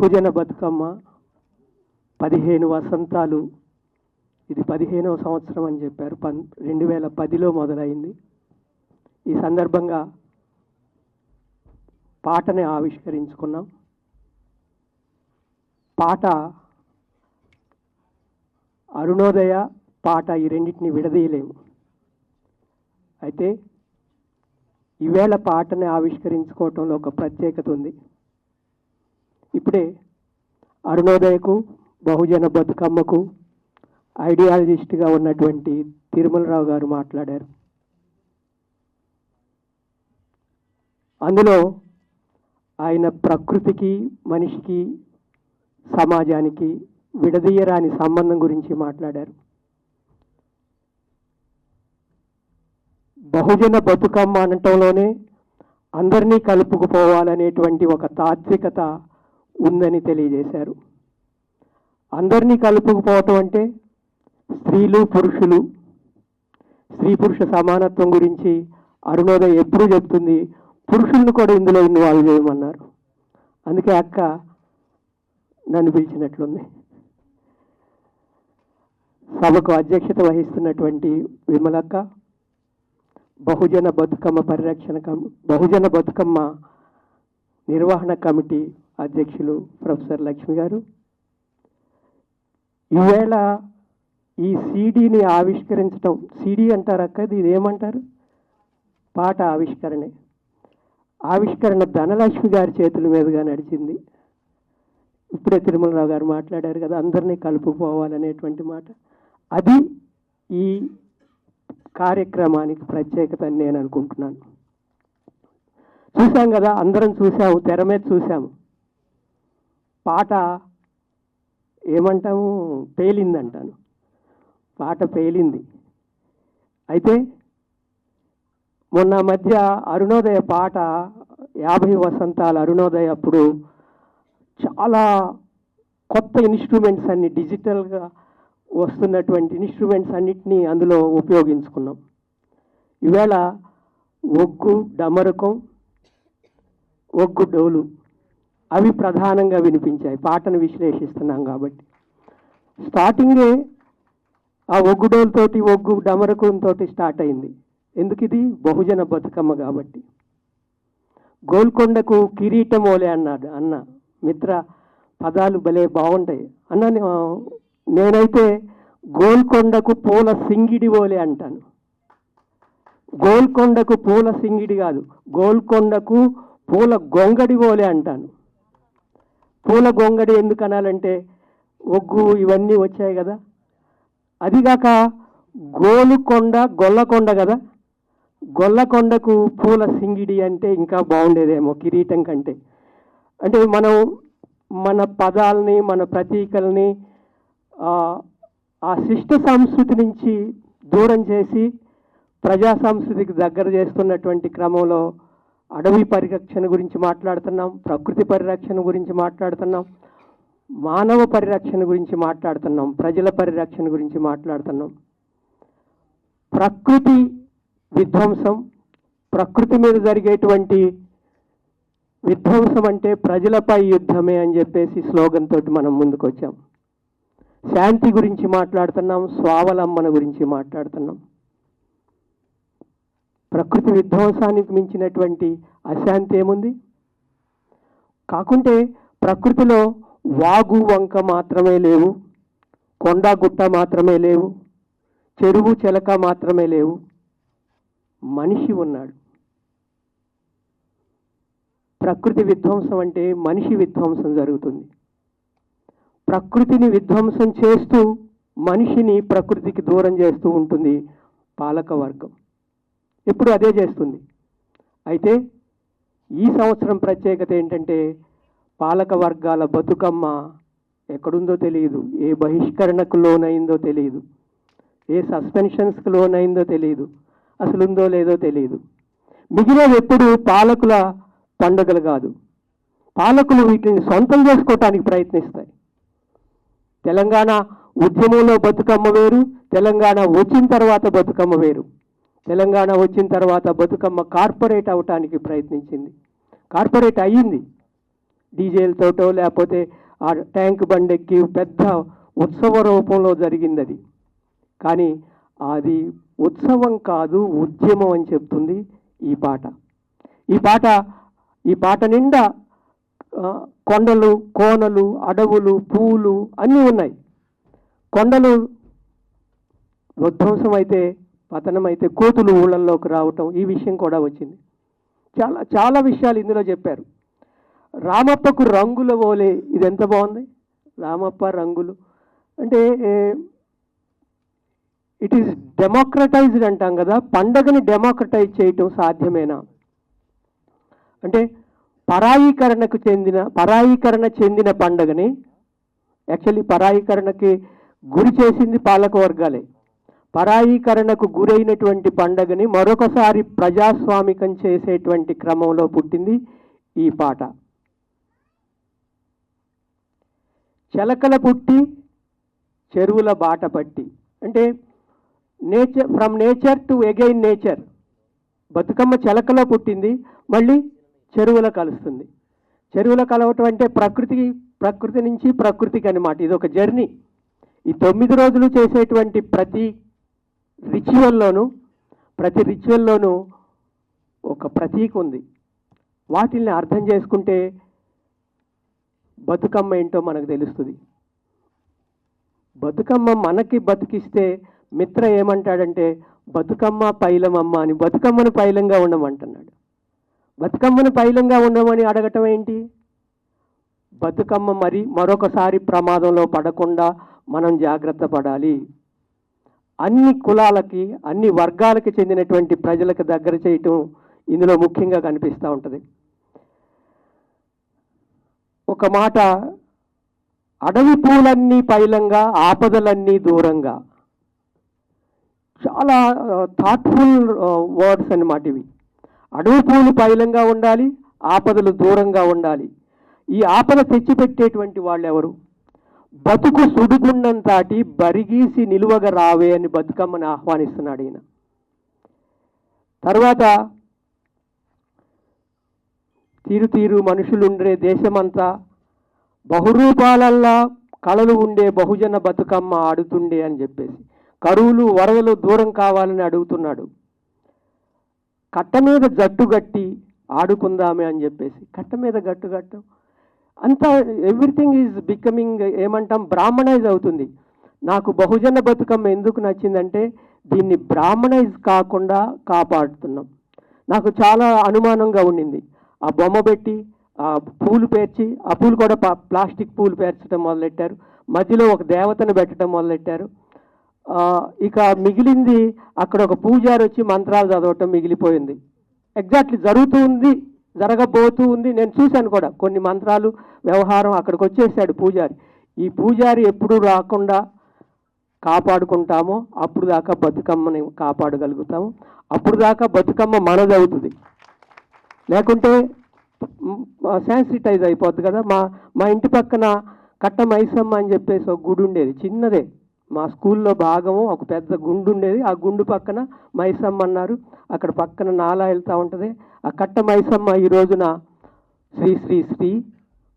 బహుజన బతుకమ్మ పదిహేను వసంతాలు. ఇది పదిహేనవ సంవత్సరం అని చెప్పారు. పన్ రెండు వేల పదిలో మొదలైంది. ఈ సందర్భంగా పాటని ఆవిష్కరించుకున్నాం. పాట అరుణోదయ పాట ఈ రెండింటిని విడదీయలేము. అయితే ఈవేళ పాటని ఆవిష్కరించుకోవటంలో ఒక ప్రత్యేకత ఉంది. ఇప్పుడే అరుణోదయకు బహుజన బతుకమ్మకు ఐడియాలజిస్ట్గా ఉన్నటువంటి తిరుమలరావు గారు మాట్లాడారు. అందులో ఆయన ప్రకృతికి మనిషికి సమాజానికి విడదీయరాని సంబంధం గురించి మాట్లాడారు. బహుజన బతుకమ్మ అనటంలోనే అందరినీ కలుపుకుపోవాలనేటువంటి ఒక తాత్వికత ఉందని తెలియజేశారు. అందరినీ కలుపుకుపోవటం అంటే స్త్రీలు పురుషులు. స్త్రీ పురుష సమానత్వం గురించి అరుణోదయం ఎప్పుడూ చెప్తుంది పురుషులను కూడా ఇందులో ఇన్వాల్వ్ చేయమన్నారు. అందుకే అక్క నన్ను పిలిచినట్లుంది. సభకు అధ్యక్షత వహిస్తున్నటువంటి విమలక్క బహుజన బతుకమ్మ పరిరక్షణ కమి బహుజన బతుకమ్మ నిర్వహణ కమిటీ అధ్యక్షులు ప్రొఫెసర్ లక్ష్మి గారు. ఈవేళ ఈ సీడీని ఆవిష్కరించడం సీడీ అంటారు అక్క ఇది ఏమంటారు పాట ఆవిష్కరణే. ఆవిష్కరణ ధనలక్ష్మి గారి చేతుల మీదుగా నడిచింది. ఇప్పుడే తిరుమలరావు గారు మాట్లాడారు కదా అందరినీ కలుపుకోవాలనేటువంటి మాట. అది ఈ కార్యక్రమానికి ప్రత్యేకత అని నేను అనుకుంటున్నాను. చూసాం కదా అందరం చూసాము తెర మీద చూసాము పాట ఏమంటాము? పేలింది అంటాను పాట పేలింది. అయితే మొన్న మధ్య అరుణోదయ పాట యాభై వసంతాల అరుణోదయ అప్పుడు చాలా కొత్త ఇన్స్ట్రుమెంట్స్ అన్ని డిజిటల్గా వస్తున్నటువంటి ఇన్స్ట్రుమెంట్స్ అన్నిటినీ అందులో ఉపయోగించుకున్నాం. ఇవాళ ఒగ్గు డమరకం ఒగ్గు డోలు. అవి ప్రధానంగా వినిపించాయి. పాటను విశ్లేషిస్తున్నాం కాబట్టి. స్టార్టింగే ఆ ఒగ్గుడోలతోటి ఒగ్గు డమరకంతో స్టార్ట్ అయింది. ఎందుకు ఇది బహుజన బతుకమ్మ కాబట్టి. గోల్కొండకు కిరీటం అన్నాడు. అన్న మిత్ర పదాలు భలే బాగుంటాయి. అన్న నేనైతే గోల్కొండకు పూల సింగిడి ఓలే అంటాను. గోల్కొండకు పూల సింగిడి కాదు. గోల్కొండకు పూల గొంగడి ఓలే అంటాను. పూల గొంగడి ఎందుకు అనాలంటే ఒగ్గు ఇవన్నీ వచ్చాయి కదా. అదిగాక గోలుకొండ గొల్లకొండ కదా. గొల్లకొండకు పూల సింగిడి అంటే ఇంకా బాగుండేదేమో కిరీటం కంటే. అంటే మనం మన పదాలని మన ప్రతీకల్ని ఆ, శిష్ట సంస్కృతి నుంచి దూరం చేసి ప్రజా సంస్కృతికి దగ్గర చేస్తున్నటువంటి క్రమంలో అడవి పరిరక్షణ గురించి మాట్లాడుతున్నాం ప్రకృతి పరిరక్షణ గురించి మాట్లాడుతున్నాం మానవ పరిరక్షణ గురించి మాట్లాడుతున్నాం ప్రజల పరిరక్షణ గురించి మాట్లాడుతున్నాం. ప్రకృతి విధ్వంసం ప్రకృతి మీద జరిగేటువంటి విధ్వంసం అంటే ప్రజలపై యుద్ధమే అని చెప్పేసి స్లోగన్ తోటి మనం ముందుకు వచ్చాం శాంతి గురించి మాట్లాడుతున్నాం స్వావలంబన గురించి మాట్లాడుతున్నాం. ప్రకృతి విధ్వంసానికి మించినటువంటి అశాంతి ఏముంది? కాకుంటే ప్రకృతిలో వాగు వంక మాత్రమే లేవు. కొండ గుట్ట మాత్రమే లేవు. చెరువు చెలక మాత్రమే లేవు. మనిషి ఉన్నాడు. ప్రకృతి విధ్వంసం అంటే మనిషి విధ్వంసం జరుగుతుంది. ప్రకృతిని విధ్వంసం చేస్తూ మనిషిని ప్రకృతికి దూరం చేస్తూ ఉంటుంది పాలక వర్గం ఎప్పుడు అదే చేస్తుంది. అయితే ఈ సంవత్సరం ప్రత్యేకత ఏంటంటే పాలక వర్గాల బతుకమ్మ ఎక్కడుందో తెలియదు ఏ బహిష్కరణకు లోనైందో తెలియదు ఏ సస్పెన్షన్స్కి లోనైందో తెలియదు అసలు ఉందో లేదో తెలియదు. మిగిలినవి ఎప్పుడు పాలకుల పండుగలు కాదు. పాలకులు వీటిని సొంతం చేసుకోవటానికి ప్రయత్నిస్తాయి. తెలంగాణ ఉద్యమంలో బతుకమ్మ వేరు తెలంగాణ వచ్చిన తర్వాత బతుకమ్మ వేరు. తెలంగాణ వచ్చిన తర్వాత బతుకమ్మ కార్పొరేట్ అవటానికి ప్రయత్నించింది. కార్పొరేట్ అయ్యింది. డీజేలతోటో లేకపోతే ఆ ట్యాంక్ బండెక్కి పెద్ద ఉత్సవ రూపంలో జరిగింది అది కానీ అది ఉత్సవం కాదు ఉద్యమం అని చెప్తుంది ఈ పాట. ఈ పాట ఈ పాట నిండా కొండలు కోనలు అడవులు పూలు అన్నీ ఉన్నాయి. కొండలు విధ్వంసం అయితే పతనం అయితే కోతులు ఊళ్ళల్లోకి రావటం ఈ విషయం కూడా వచ్చింది. చాలా చాలా విషయాలు ఇందులో చెప్పారు. రామప్పకు రంగుల ఓలే ఇది ఎంత బాగుంది? రామప్ప రంగులు. అంటే ఇట్ ఈస్ డెమోక్రటైజ్డ్ అంటాం కదా పండగని డెమోక్రటైజ్ చేయటం సాధ్యమేనా? అంటే పరాయీకరణకు చెందిన పరాయీకరణ చెందిన పండగని యాక్చువల్లీ పరాయీకరణకి గురి చేసింది పాలక వర్గాలే పరాయీకరణకు గురైనటువంటి పండగని మరొకసారి ప్రజాస్వామికం చేసేటువంటి క్రమంలో పుట్టింది ఈ పాట. చెలకల పుట్టి చెరువుల బాట పట్టి. అంటే nature from nature to again nature. Bathukamma చెలకలో పుట్టింది మళ్ళీ చెరువుల కలుస్తుంది. చెరువుల కలవటం అంటే ప్రకృతి ప్రకృతి నుంచి ప్రకృతికి అనమాట ఇది ఒక జర్నీ. ఈ తొమ్మిది రోజులు చేసేటువంటి ప్రతి రిచువల్లోనూ ప్రతి రిచువల్లోనూ ఒక ప్రతీక ఉంది. వాటిల్ని అర్థం చేసుకుంటే బతుకమ్మ ఏంటో మనకు తెలుస్తుంది. బతుకమ్మ మనకి బతికిస్తే మిత్ర ఏమంటాడంటే బతుకమ్మ పైలమమ్మ అని బతుకమ్మను పైలంగా ఉండమంటున్నాడు. బతుకమ్మను పైలంగా ఉండమని అడగటం ఏంటి? బతుకమ్మ మరి మరొకసారి ప్రమాదంలో పడకుండా మనం జాగ్రత్త పడాలి. అన్ని కులాలకి అన్ని వర్గాలకి చెందినటువంటి ప్రజలకు దగ్గర చేయటం ఇందులో ముఖ్యంగా కనిపిస్తూ ఉంటుంది. ఒక మాట అడవి పూలన్నీ పైలంగా ఆపదలన్నీ దూరంగా. చాలా థాట్ఫుల్ వర్డ్స్ అన్నమాట ఇవి. అడవి పూలు పైలంగా ఉండాలి ఆపదలు దూరంగా ఉండాలి. ఈ ఆపద తెచ్చిపెట్టేటువంటి వాళ్ళు ఎవరు బతుకు సుడిగుండం తాటి బరిగీసి నిలువగా రావే అని బతుకమ్మని ఆహ్వానిస్తున్నాడు ఈయన. తర్వాత తీరు తీరు మనుషులుండే దేశమంతా బహురూపాలల్లా కళలు ఉండే బహుజన బతుకమ్మ ఆడుతుండే అని చెప్పేసి కరువులు వరదలు దూరం కావాలని అడుగుతున్నాడు. కట్ట మీద జట్టు గట్టి ఆడుకుందామే అని చెప్పేసి కట్ట మీద గట్టు గట్టు అంతా ఎవ్రీథింగ్ ఈజ్ బికమింగ్ ఏమంటాం బ్రాహ్మణైజ్ అవుతుంది. నాకు బహుజన బతుకమ్మ ఎందుకు నచ్చిందంటే దీన్ని బ్రాహ్మణైజ్ కాకుండా కాపాడుతున్నాం. నాకు చాలా అనుమానంగా ఉండింది. ఆ బొమ్మ పెట్టి ఆ పూలు పేర్చి ఆ పూలు కూడా ప్లాస్టిక్ పూలు పేర్చడం మొదలెట్టారు. మధ్యలో ఒక దేవతను పెట్టడం మొదలెట్టారు. ఇక మిగిలింది అక్కడ ఒక పూజారి వచ్చి మంత్రాలు చదవటం మిగిలిపోయింది. ఎగ్జాక్ట్లీ జరుగుతూ ఉంది జరగబోతూ ఉంది. నేను చూశాను కూడా కొన్ని మంత్రాలు వ్యవహారం అక్కడికి వచ్చేసాడు పూజారి. ఈ పూజారి ఎప్పుడు రాకుండా కాపాడుకుంటామో అప్పుడు దాకా బతుకమ్మని కాపాడగలుగుతాము. అప్పుడు దాకా బతుకమ్మ మనదవుతుంది లేకుంటే శాన్సిటైజ్ అయిపోద్ది కదా. మా మా ఇంటి పక్కన కట్ట మైసమ్మ అని చెప్పేసి ఒక గుడి ఉండేది. చిన్నదే. మా స్కూల్లో భాగము ఒక పెద్ద గుండు ఉండేది ఆ గుండు పక్కన మైసమ్మ అన్నారు. అక్కడ పక్కన నాలా వెళ్తూ ఉంటుంది. ఆ కట్ట మైసమ్మ ఈ రోజున శ్రీ శ్రీ శ్రీ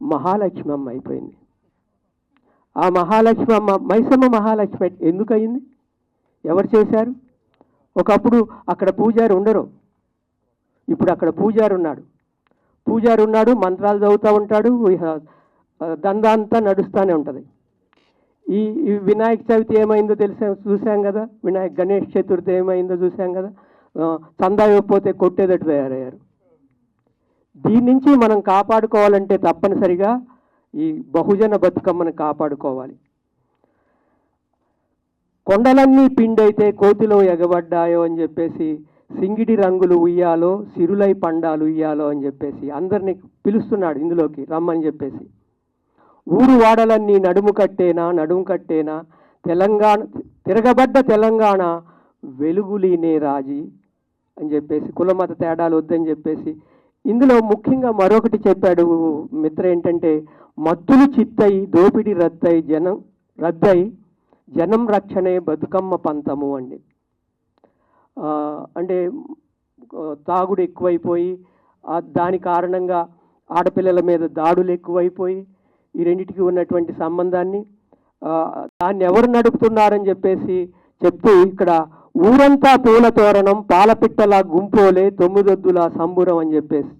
మహాలక్ష్మి అమ్మ అయిపోయింది. ఆ మహాలక్ష్మి అమ్మ మైసమ్మ మహాలక్ష్మి ఎందుకు అయింది ఎవరు చేశారు? ఒకప్పుడు అక్కడ పూజారి ఉండరు. ఇప్పుడు అక్కడ పూజారి ఉన్నాడు. పూజారి ఉన్నాడు మంత్రాలు చదువుతూ ఉంటాడు దందా అంతా నడుస్తూనే ఉంటుంది. ఈ వినాయక చవితి ఏమైందో తెలిసా? చూసాం కదా? వినాయక గణేష్ చతుర్థి ఏమైందో చూసాం కదా? చందా ఇవ్వకపోతే కొట్టేదట్టు తయారయ్యారు. దీని నుంచి మనం కాపాడుకోవాలంటే తప్పనిసరిగా ఈ బహుజన బతుకమ్మను కాపాడుకోవాలి. కొండలన్నీ పిండైతే కోతిలో ఎగబడ్డాయో అని చెప్పేసి సింగిడి రంగులు ఉయ్యాలో సిరులై పండాలు ఉయ్యాలో అని చెప్పేసి అందరినీ పిలుస్తున్నాడు ఇందులోకి రమ్మని చెప్పేసి. ఊరు వాడలన్నీ నడుము కట్టేనా నడుము కట్టేనా? తెలంగాణ తిరగబడ్డ తెలంగాణ వెలుగులీనే రాజీ అని చెప్పేసి కులమత తేడాలు వద్దని చెప్పేసి. ఇందులో ముఖ్యంగా మరొకటి చెప్పాడు మిత్ర ఏంటంటే మత్తులు చిత్తయి దోపిడి రద్దయి జనం రద్దై జనం రక్షణే బతుకమ్మ పంతము అండి. అంటే తాగుడు ఎక్కువైపోయి దాని కారణంగా ఆడపిల్లల మీద దాడులు ఎక్కువైపోయి ఈ రెండింటికి ఉన్నటువంటి సంబంధాన్ని దాన్ని ఎవరు నడుపుతున్నారని చెప్పేసి చెప్తూ ఇక్కడ ఊరంతా పూల తోరణం పాలపిట్టల గుంపోలే తొమ్మిదొద్దుల సంబురం అని చెప్పేసి.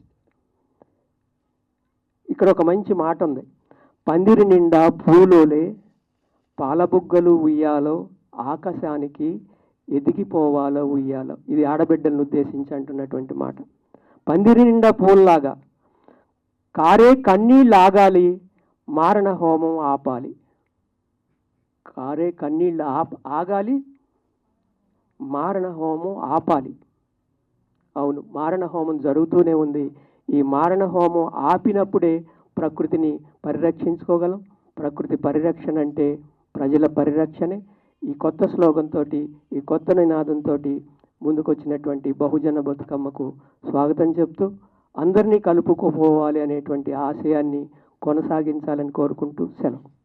ఇక్కడ ఒక మంచి మాట ఉంది. పందిరి నిండా పూలోలే పాలబుగ్గలు ఉయ్యాలో ఆకాశానికి ఎదిగిపోవాలో ఉయ్యాలో. ఇది ఆడబిడ్డలను ఉద్దేశించి అంటున్నటువంటి మాట. పందిరి నిండా పూల్లాగా కారే కన్నీళ్ళు ఆగాలి మారణ హోమం ఆపాలి. కారే కన్నీళ్ళు ఆప ఆగాలి. మారణ హోమం ఆపాలి. అవును మారణ హోమం జరుగుతూనే ఉంది. ఈ మారణ హోమం ఆపినప్పుడే ప్రకృతిని పరిరక్షించుకోగలం. ప్రకృతి పరిరక్షణ అంటే ప్రజల పరిరక్షణే. ఈ కొత్త స్లోగన్ ఈ కొత్త నినాదంతో ముందుకొచ్చినటువంటి బహుజన బతుకమ్మకు స్వాగతం చెప్తూ అందరినీ కలుపుకుపోవాలి అనేటువంటి ఆశయాన్ని కొనసాగించాలని కోరుకుంటూ సెలవు.